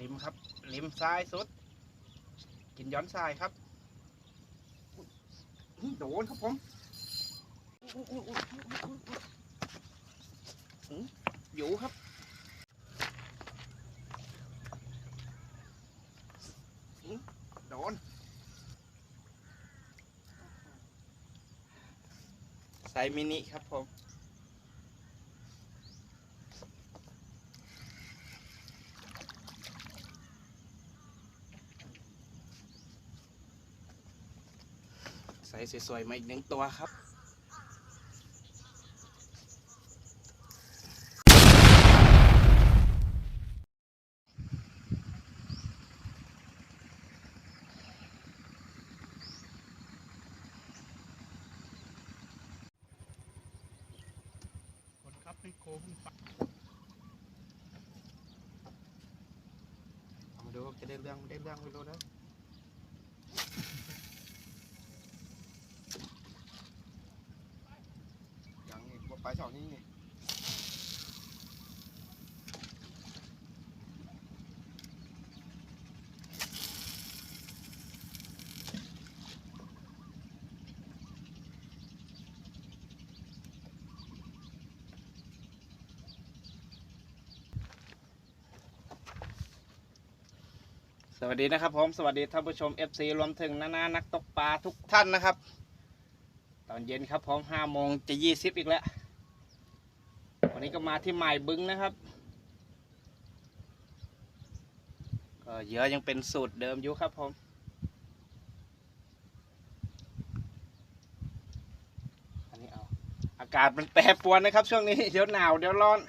ริมครับริมซ้ายสุด กินย้อนซ้ายครับโดนครับผมอุ๊ยอยู่ครับ โดนไซส์มินิครับผม ส่สวยๆมาอีกหนึ่งตัวครับคนครับในโค้งปักเอามาดูจะได้เรื่องไม่ได้เรื่องไม่รู้นะยังอีกว่าไป สองนี่นี่สวัสดีนะครับผมสวัสดีท่านผู้ชม FC รวมถึงนานานักตกปลาทุกท่านนะครับ ตอนเย็นครับผมห้าโมงจะยี่สิบอีกแล้ว นี้ก็มาที่หมายบึงนะครับก็เหยื่อยังเป็นสูตรเดิมอยู่ครับผมอันนี้เอาอากาศมันแปรปรวนนะครับ ช่วงนี้เดี๋ยวหนาวเดี๋ยวร้อน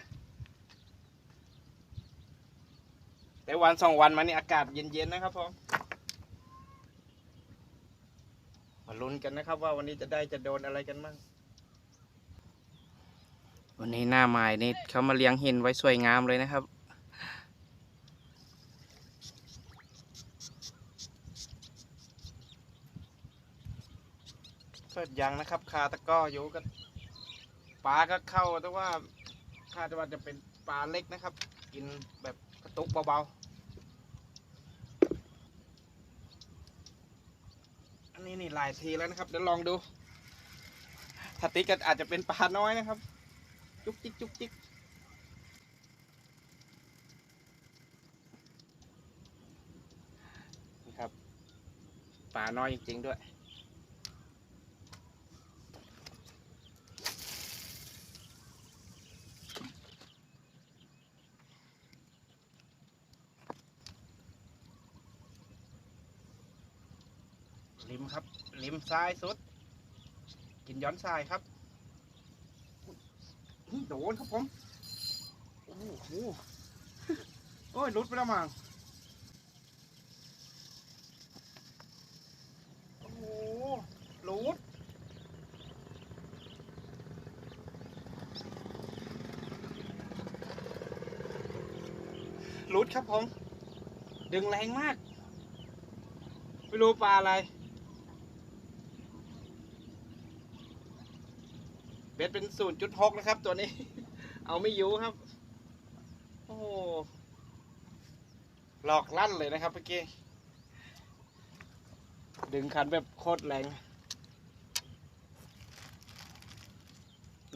แต่วันสองวันมานี่อากาศเย็นๆนะครับผมมาลุ้นกันนะครับว่าวันนี้จะได้จะโดนอะไรกันบ้าง วันนี้หน้าไม้นี่เขามาเลี้ยงเหินไว้สวยงามเลยนะครับก็ยังนะครับ คาตะก้ออยู่กันปลาก็เข้าแต่ว่าคาดว่าจะเป็นปลาเล็กนะครับ กินแบบกระตุกเบาๆอันนี้นี่หลายทีแล้วนะครับเดี๋ยวลองดูถ้าติดก็อาจจะเป็นปลาน้อยนะครับ จุกจิกจุกจิกนี่ครับปลาน้อยจริงๆด้วยริมครับริมซ้ายสุด กินย้อนซ้ายครับ โดนครับผม โอ้โหโอ้ยหลุดไปแล้วมั้งโอ้โหลุดหลุดครับผม ดึงแรงมาก ไม่รู้ปลาอะไร เบ็ดเป็นศูนย์จุดหกนะครับ ตัวนี้ เอาไม่อยู่ครับ โอ้โหหลอกลั่นเลยนะครับเมื่อกี้ ดึงคันแบบโคตรแรง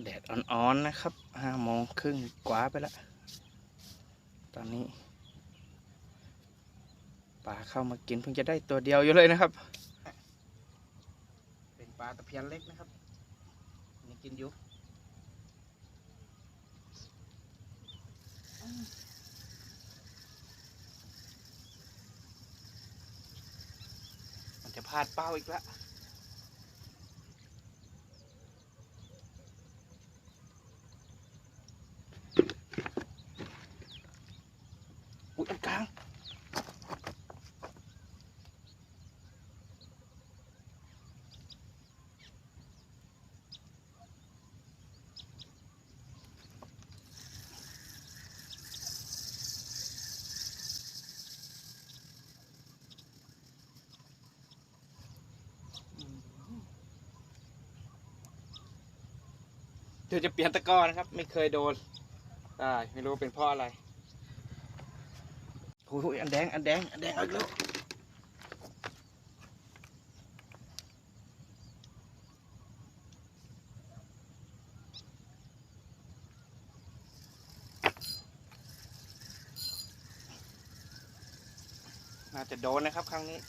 แดดอ่อนๆนะครับห้าโมงครึ่งกว่าไปแล้ว ตอนนี้ปลาเข้ามากินเพิ่งจะได้ตัวเดียวอยู่เลยนะครับ เป็นปลาตะเพียนเล็กนะครับนี่ กินอยู่มันจะพลาดเป้าอีกแล้ว เดี๋ยวจะเปลี่ยนตะกร้อนะครับ ไม่เคยโดนได้ไม่รู้เป็นเพราะอะไรโอ้ยอันแดง อันแดง อันแดงเอาอีกแล้วน่าจะโดนนะครับครั้งนี้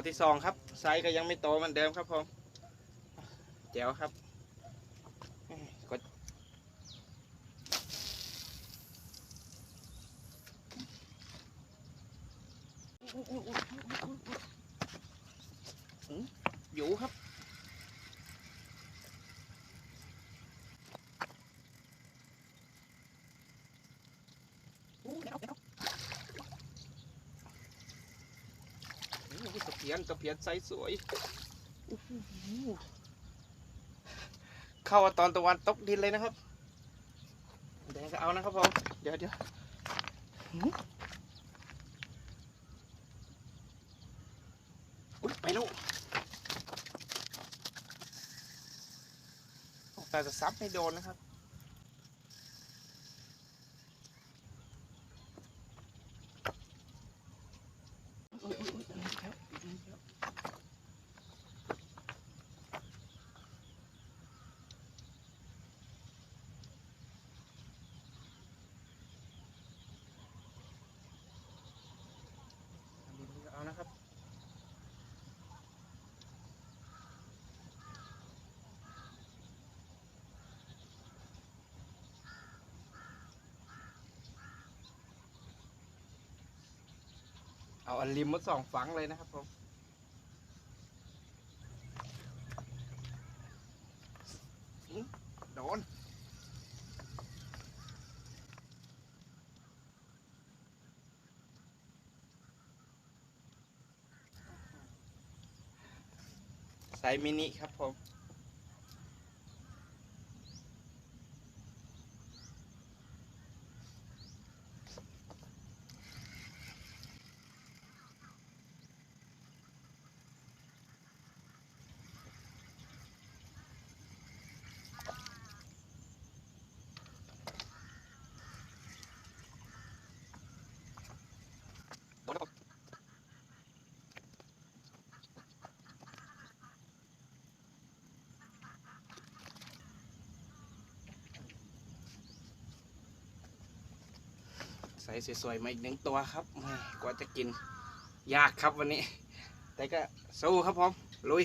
ตัวที่สองครับ ไซส์ก็ยังไม่โตเหมือนเดิมครับผมแจ๋วครับกดอยู่ครับ โอ้โหตะเพีย นตะเพียนไซส์สวยเข้าตอนตะวันตกดินเลยนะครับแดงก็เอานะครับผมเดี๋ยวเดี๋ยวอุ๊ยไปลูกแต่จะซับไม่โดนนะครับ เอาอันริมมาสองฝังเลยนะครับผมโดนไซส์มินิครับผม ส่สวยๆมาอีกหนึ่งตัวครับกว่าจะกินยากครับวันนี้ แต่ก็สู้ครับผมลุย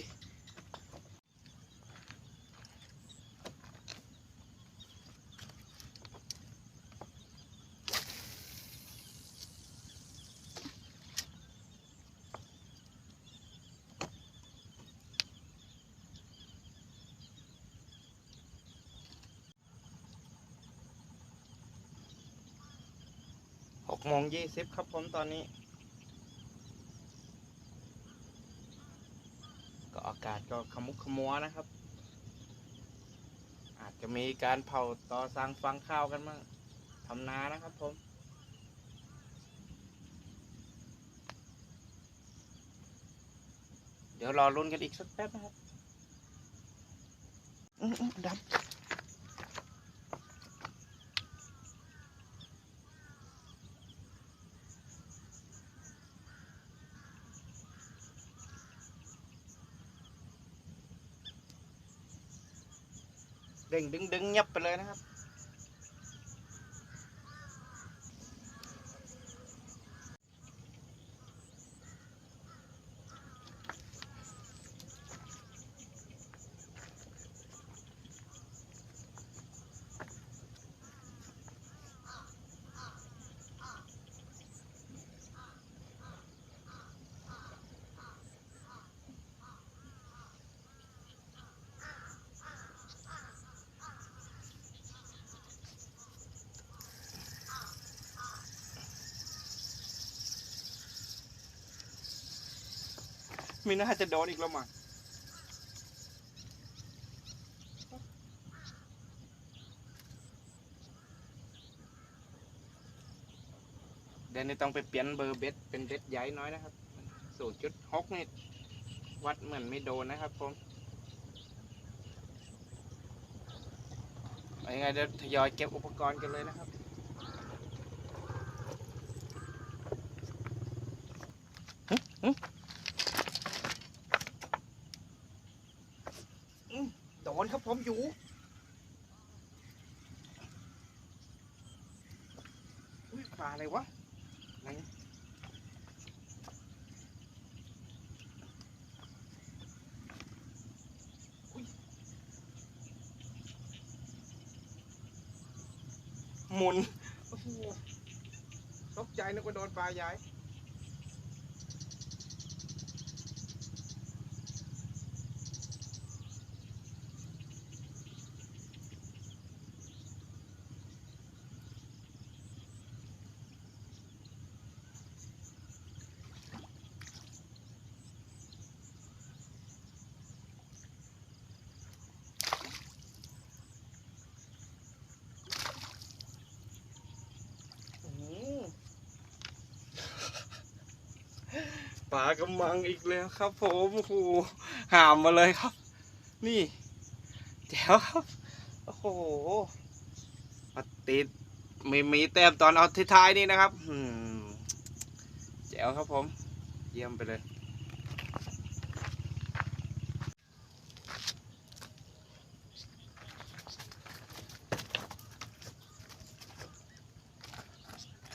หกโมงยี่สิบครับผมตอนนี้ ก็อากาศก็ขมุกขมัวนะครับ อาจจะมีการเผาต่อสร้างฟังข้าวกันบ้างทำนานะครับผมเดี๋ยวรอลุ้นกันอีกสักแป๊บนะครับอื้ออื้อดับ เด้งดึงดึงเงียบไปเลยนะครับ ไม่น่าจะโดนอีกแล้วมั้งเดี๋ยวนี้ต้องไปเปลี่ยนเบอร์เบ็ดเป็นเบ็ดใหญ่น้อยนะครับศูนย์จุดหกนี่วัดเหมือนไม่โดนนะครับผมยังไงเดี๋ยวทยอยเก็บอุปกรณ์กันเลยนะครับ โดนครับผมอยู่ อุ้ยปลาอะไรวะไหนอุ๊ยหมุนโอ้โหตกใจนึกว่าโดนปลาย้าย ลากำมังอีกแล้วครับ ผมโอ้โหหามมาเลยครับ นี่แจ๋วครับโอ้โหมาติดมีมีแต้มตอนเอาท้ายๆนี่นะครับแจ๋วครับผม เยี่ยมไปเลย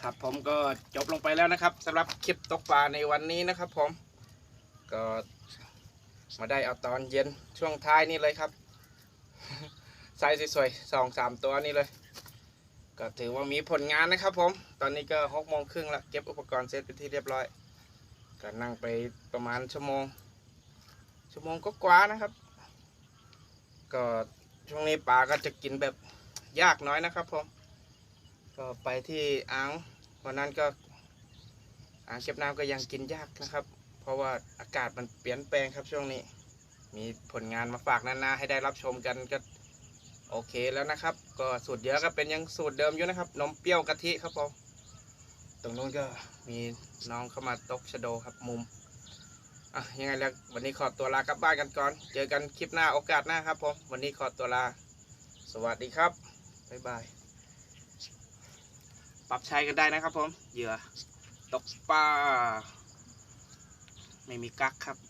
ครับผมก็จบลงไปแล้วนะครับสำหรับคลิปตกปลาในวันนี้นะครับ ผมก็มาได้เอาตอนเย็นช่วงท้ายนี่เลยครับไซส์สวยๆสองสามตัวนี่เลย ก็ถือว่ามีผลงานนะครับ ผม ตอนนี้ก็หกโมงครึ่งแล้วเก็บอุปกรณ์เสร็จเป็นที่เรียบร้อย ก็นั่งไปประมาณชั่วโมง ชั่วโมงก็กว่านะครับ ก็ช่วงนี้ปลาก็จะกินแบบยากน้อยนะครับผม ก็ไปที่อ่าง วันนั้นก็อ่างเก็บน้ำก็ยังกินยากนะครับ เพราะว่าอากาศมันเปลี่ยนแปลงครับช่วงนี้ มีผลงานมาฝากนานาให้ได้รับชมกันก็โอเคแล้วนะครับ ก็สูตรเยอะก็เป็นยังสูตรเดิมอยู่นะครับนมเปรี้ยวกะทิครับผมตรงนู้นก็มีน้องเข้ามาตกชะโดครับมุมอะยังไงแล้ววันนี้ขอตัวลากลับบ้านกันก่อน เจอกันคลิปหน้าโอกาสหน้าครับผมวันนี้ขอตัวลา สวัสดีครับบ๊ายบาย ปรับใช้กันได้นะครับผมเหยื่อตกปลาไม่มีกั๊กครับ